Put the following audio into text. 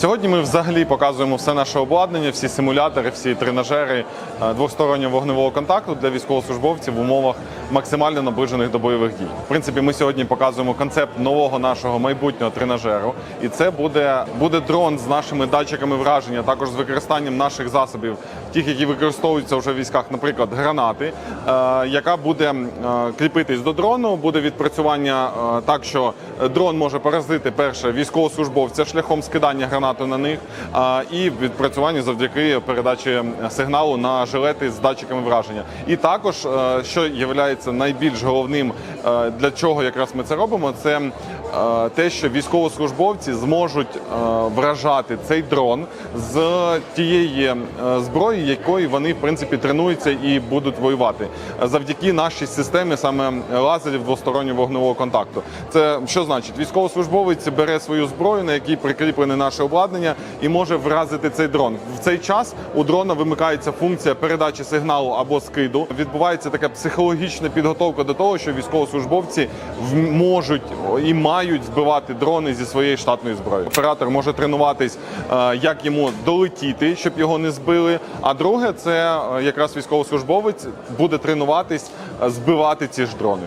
Сьогодні ми взагалі показуємо все наше обладнання, всі симулятори, всі тренажери е, двостороннього вогневого контакту для військовослужбовців в умовах максимально наближених до бойових дій. В принципі, ми сьогодні показуємо концепт нового нашого майбутнього тренажеру, і це буде, буде дрон з нашими датчиками враження, також з використанням наших засобів, тих, які використовуються вже в військах, наприклад, гранати, е, яка буде е, кріпитись до дрону, буде відпрацювання так, що дрон може поразити перше військовослужбовця шляхом скидання гранати на них, і відпрацювання завдяки передачі сигналу на жилети з датчиками враження. І також, е, що є найбільш головним, для чого якраз ми це робимо, це е, те, що військовослужбовці зможуть е, вражати цей дрон з тієї е, зброї, якої вони в принципі тренуються і будуть воювати, завдяки нашій системі саме лазерів двостороннього вогневого контакту. Це що значить? Військовослужбовець бере свою зброю, на якій прикріплене наше обладнання, і може вразити цей дрон. В цей час у дрона вимикається функція передачі сигналу або скиду. Відбувається така психологічна підготовка до того, що військовослужбовці можуть і мають збивати дрони зі своєї штатної зброї. Оператор може тренуватись, е, як йому долетіти, щоб його не збили. А друге, це е, якраз військовослужбовець буде тренуватись е, збивати ці ж дрони.